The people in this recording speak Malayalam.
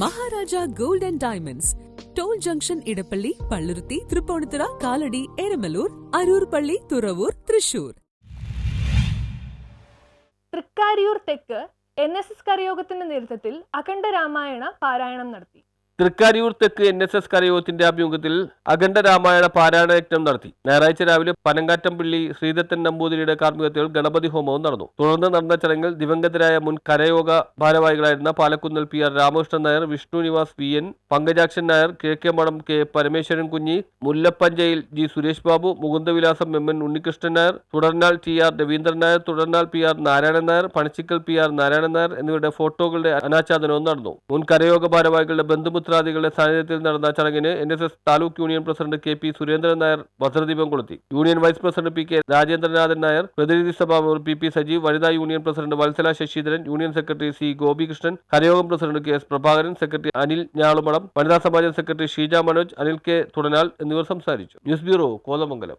Maharaja gold and diamonds. Toll junction Edappally Palluruthy Tripunithura Kalady Eramallur Aroor പള്ളി തുറവൂർ തൃശൂർ. തൃക്കാരിയൂർ തെക്ക് എൻ എസ് എസ് കരയോഗത്തിന്റെ നേതൃത്വത്തിൽ അഖണ്ഡ രാമായണ പാരായണം നടത്തി. തൃക്കാരിയൂർ തെക്ക് എൻ എസ് എസ് കരയോഗത്തിന്റെ ആഭിമുഖ്യത്തിൽ അഖണ്ഡ രാമായണ പാരായണയജ്ഞം നടത്തി. ഞായറാഴ്ച രാവിലെ പനങ്കാറ്റംപള്ളി ശ്രീദത്തൻ നമ്പൂതിരിയുടെ കാർമ്മികത്തിൽ ഗണപതി ഹോമവും നടന്നു. തുടർന്ന് നടന്ന ചടങ്ങിൽ ദിവംഗതരായ മുൻ കരയോഗ ഭാരവാഹികളായിരുന്ന Palakkunnal P R Ramakrishnan Nair Vishnu Nivas V N Pankajakshan Nair K K Parameswaran Kunji Mullappanchayil G Suresh Babu Mukundavilasam M N Unnikrishnan Nair Thudarnal T R Raveendran Nair Thudarnal P R Narayanan Nair Panichikkal P R Narayanan Nair എന്നിവരുടെ ഫോട്ടോകളുടെ അനാച്ഛാദനവും നടന്നു. മുൻ കരയോഗ ഭാരവാഹികളുടെ ബന്ധുമിത്രാദികളുടെ സാന്നിധ്യത്തിൽ നടന്ന ചടങ്ങിന് N S S taluk union president K P Surendran Nair വസ്ത്രദീപം കൊളുത്തി. Union vice president P K Rajendranathan Nair പ്രതിനിധി സഭാ മെമ്പർ പി പി സജീവ് വനിതാ union president Vatsala Sasidharan union secretary C Gopikrishnan കരയോഗം president K S Prabhakaran secretary Anil Njalumadam വനിതാ സമാജം സെക്രട്ടറി ഷീജ മനോജ് അനിൽ കെ തുടനാൽ എന്നിവർ സംസാരിച്ചു. News bureau Kothamangalam.